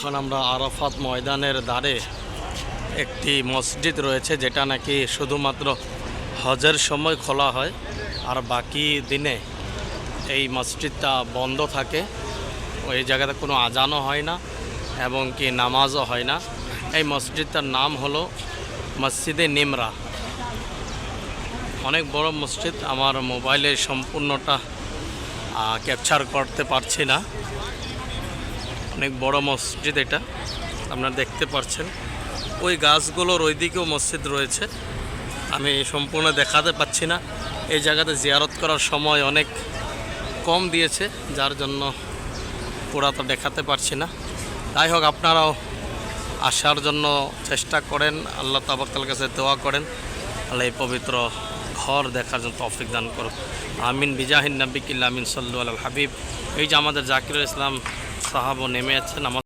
এখন আমরা আরাফাত ময়দানের ধারে একটি মসজিদ রয়েছে, যেটা নাকি শুধুমাত্র হজের সময় খোলা হয়, আর বাকি দিনে এই মসজিদটা বন্ধ থাকে। ওই জায়গাতে কোনো আজানও হয় না, এবং কি নামাজও হয় না। এই মসজিদটার নাম হলো মসজিদে নিমরা। অনেক বড় মসজিদ, আমার মোবাইলে সম্পূর্ণটা ক্যাপচার করতে পারছি না। অনেক বড় মসজিদ এটা, আপনারা দেখতে পাচ্ছেন ওই গাছগুলোর ওইদিকেও মসজিদ রয়েছে। আমি সম্পূর্ণ দেখাতে পাচ্ছি না। এই জায়গাতে জিয়ারত করার সময় অনেক কম দিয়েছে, যার জন্য পুরা তো দেখাতে পারছি না। যাই হোক, আপনারাও আসার জন্য চেষ্টা করেন। আল্লাহ তাবাকাল কাছে দোয়া করেন। আল্লাহ এই পবিত্র ঘর দেখার জন্য তৌফিক দান করুন আমিন, বিজাহিন নব্বিকিল্লা আমিন, সাল্লু আল হাবিব। এই যে আমাদের জাকিরুল ইসলাম সাহাবও নেমে আছেন আমার